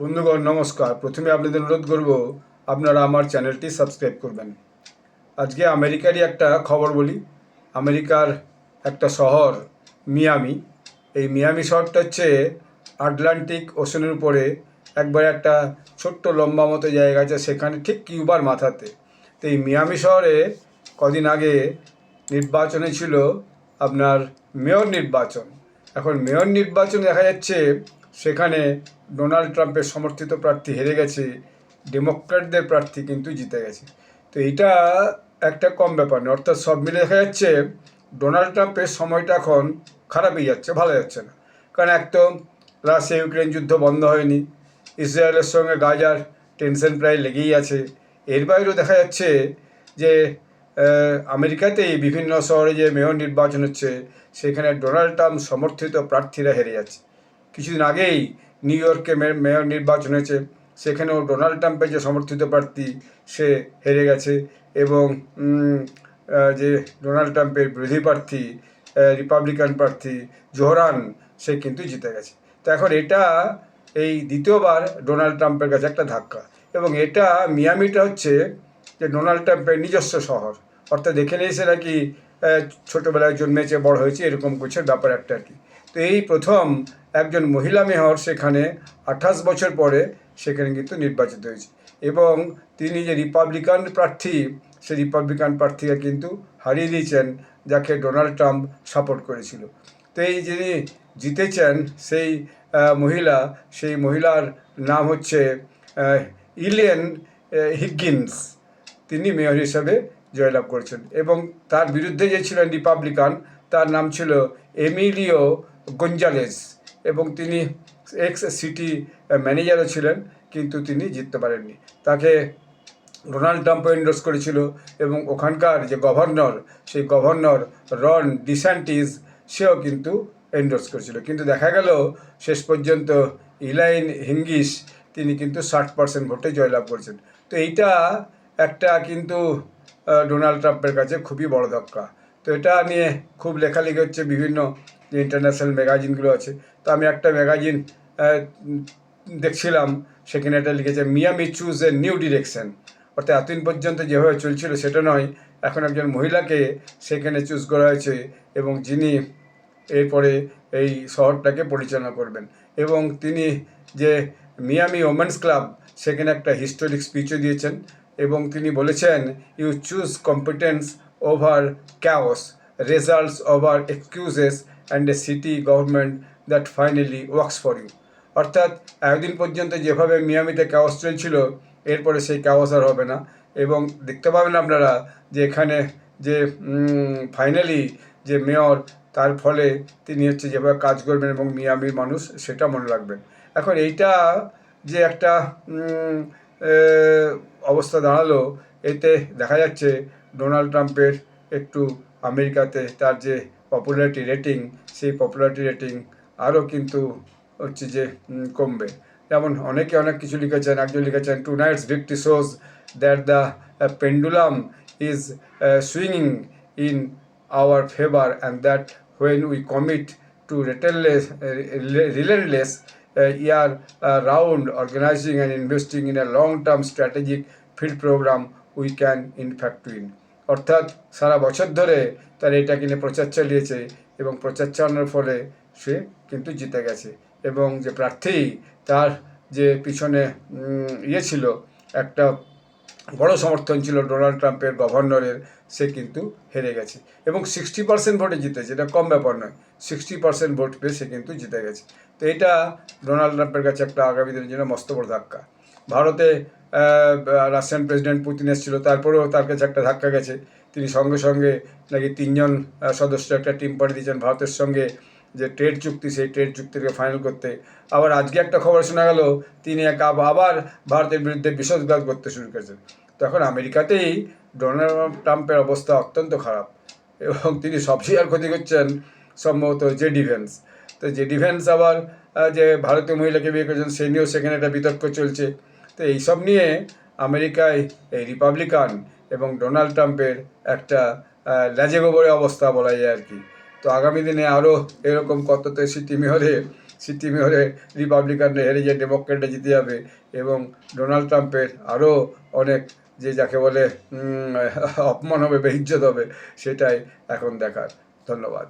বন্ধুগণ, নমস্কার। প্রথমে আপনাদের অনুরোধ করব, আপনারা আমার চ্যানেলটি সাবস্ক্রাইব করবেন। আজকে আমেরিকারই একটা খবর বলি। আমেরিকার একটা শহর, মিয়ামি। এই মিয়ামি শহরটা হচ্ছে আটলান্টিক ওশনের উপরে একবার একটা ছোট্ট লম্বা মতো জায়গা আছে, সেখানে ঠিক কিউবার মাথাতে। তো এই মিয়ামি শহরে কদিন আগে নির্বাচনে ছিল আপনার মেয়র নির্বাচন। এখন মেয়র নির্বাচন দেখা যাচ্ছে, সেখানে ডোনাল্ড ট্রাম্পের সমর্থিত প্রার্থী হেরে গেছে, ডেমোক্র্যাটদের প্রার্থী কিন্তু জিতে গেছে। তো এইটা একটা কম ব্যাপার নয়, অর্থাৎ সব মিলে দেখা যাচ্ছে ডোনাল্ড ট্রাম্পের সময়টা এখন খারাপই যাচ্ছে, ভালো যাচ্ছে না। কারণ এক তো রাশিয়া ইউক্রেন যুদ্ধ বন্ধ হয়নি, ইসরায়েলের সঙ্গে গাজার টেনশন প্রায় লেগেই আছে। এর বাইরেও দেখা যাচ্ছে যে আমেরিকাতেই বিভিন্ন শহরে যে মেয়র নির্বাচন হচ্ছে, সেখানে ডোনাল্ড ট্রাম্প সমর্থিত প্রার্থীরা হেরে যাচ্ছে। কিছুদিন আগেই নিউ ইয়র্কে মেয়র নির্বাচন হয়েছে, সেখানেও ডোনাল্ড ট্রাম্পের যে সমর্থিত প্রার্থী, সে হেরে গেছে এবং যে ডোনাল্ড ট্রাম্পের বিরোধী প্রার্থী রিপাবলিকান প্রার্থী জোহরান সে কিন্তু জিতে গেছে। তো এখন এটা এই দ্বিতীয়বার ডোনাল্ড ট্রাম্পের কাছে একটা ধাক্কা এবং এটা মিয়ামিটা হচ্ছে যে ডোনাল্ড ট্রাম্পের নিজস্ব শহর। অর্থাৎ এখানে এসে নাকি ছোটোবেলায় জন্মেছে, বড় হয়েছে, এরকম কিছু ব্যাপার একটা আর কি। তো এই প্রথম একজন মহিলা মেয়র সেখানে আঠাশ বছর পরে সেখানে কিন্তু নির্বাচিত হয়েছে। এবং তিনি যে রিপাবলিকান প্রার্থী, সেই রিপাবলিকান প্রার্থীকে কিন্তু হারিয়ে দিয়েছেন, যাকে ডোনাল্ড ট্রাম্প সাপোর্ট করেছিল। তো এই যিনি জিতেছেন, সেই মহিলা, সেই মহিলার নাম হচ্ছে ইলেন হিগিন্স তিনি মেয়র হিসাবে জয়লাভ করেছেন। এবং তার বিরুদ্ধে যে ছিলেন রিপাবলিকান তার নাম ছিল এমিলিও গঞ্জালেস এবং তিনি এক্স সিটি ম্যানেজারও ছিলেন, কিন্তু তিনি জিততে পারেননি। তাকে ডোনাল্ড ট্রাম্পও এন্ডোর্স করেছিল এবং ওখানকার যে গভর্নর সেই গভর্নর রন ডিসান্টিস সেও কিন্তু এন্ডোর্স করেছিল। কিন্তু দেখা গেল, শেষ পর্যন্ত ইলাইন হিঙ্গিস তিনি কিন্তু ষাট পার্সেন্ট ভোটে জয়লাভ করেছেন। তো এইটা একটা কিন্তু ডোনাল্ড ট্রাম্পের কাছে খুবই বড় ধাক্কা। তো এটা নিয়ে খুব লেখালেখি হচ্ছে বিভিন্ন যে ইন্টারন্যাশনাল ম্যাগাজিনগুলো আছে। তো আমি একটা ম্যাগাজিন দেখছিলাম, সেখানে এটা লিখেছে Miami choose a new direction অর্থাৎ এতদিন পর্যন্ত যেভাবে চলছিল সেটা নয়, এখন একজন মহিলাকে সেখানে চুজ করা হয়েছে এবং যিনি এরপরে এই শহরটাকে পরিচালনা করবেন। এবং তিনি যে মিয়ামি ওমেন্স ক্লাব সেখানে একটা হিস্টোরিক স্পিচও দিয়েছেন এবং তিনি বলেছেন you choose competence over chaos results over excuses and a city government that finally works for you অর্থাৎ এতদিন পর্যন্ত যেভাবে মিয়ামিতে ক্যাওস চলছিল, এরপরে সেই ক্যাওস আর হবে না। এবং দেখতে পাবেন আপনারা যে এখানে যে ফাইনালি যে মেয়র তার ফলে তিনি হচ্ছে যেভাবে কাজ করবেন এবং মিয়ামির মানুষ, সেটা মনে রাখবেন। এখন এইটা যে একটা অবস্থা দাঁড়াল, এতে দেখা যাচ্ছে ডোনাল্ড ট্রাম্পের একটু আমেরিকাতে তার যে পপুলারিটি রেটিং সেই পপুলারিটি রেটিং আরও কিন্তু হচ্ছে যে কমবে। যেমন অনেকে অনেক কিছু লিখেছেন, একজন লিখেছেন tonight's victory shows that the pendulum is সুইংিং in our favour and that when we commit to relentless relentless year round organising and investing in a long term strategic field programme we can in fact win অর্থাৎ সারা বছর ধরে তারা এটাকে নিয়ে প্রচার চালিয়েছে এবং প্রচার চালানোর ফলে সে কিন্তু জিতে গেছে। এবং যে প্রার্থী, তার যে পিছনে ইয়ে ছিল, একটা বড় সমর্থন ছিল ডোনাল্ড ট্রাম্পের গভর্নরের, সে কিন্তু হেরে গেছে। এবং সিক্সটি পার্সেন্ট ভোটে জিতেছে, এটা কম ব্যাপার নয়, সিক্সটি পার্সেন্ট ভোট পেয়ে সে কিন্তু জিতে গেছে। তো এটা ডোনাল্ড ট্রাম্পের কাছে একটা আগামী দিনের জন্য মস্ত বড় ধাক্কা। ভারতে রাশিয়ান প্রেসিডেন্ট পুতিন এসেছিল, তারপরেও তার কাছে একটা ধাক্কা গেছে। তিনি সঙ্গে সঙ্গে নাকি তিনজন সদস্য, একটা টিম পাঠিয়ে দিয়েছেন ভারতের সঙ্গে। যে ট্রেড চুক্তি সেই ট্রেড চুক্তিকে ফাইনাল করতে। আবার আজকে একটা খবর শোনা গেল তিনি এক আব- আবার ভারতের বিরুদ্ধে বিষোদ্গার করতে শুরু করেছেন। তখন আমেরিকাতেই ডোনাল্ড ট্রাম্পের অবস্থা অত্যন্ত খারাপ এবং তিনি সবচেয়ে আর ক্ষতি করছেন সম্ভবত যে ডিফেন্স। তো যে ডিফেন্স আবার যে ভারতীয় মহিলাকে বিয়ে করেছেন সে নিয়েও সেখানে একটা বিতর্ক চলছে। তো এইসব নিয়ে আমেরিকায় এই রিপাবলিকান এবং ডোনাল্ড ট্রাম্পের একটা আহ, গোবরে অবস্থা বলা যায় আর কি। তো আগামী দিনে আরও এরকম কত তো সিটি মেয়রে সিটি মেয়রে রিপাবলিকানরা হেরে যে ডেমোক্রেটরা জিতে যাবে এবং ডোনাল্ড ট্রাম্পের আরও অনেক যে যাকে বলে অপমান হবে বেহিজ্জত হবে, সেটাই এখন দেখার। ধন্যবাদ।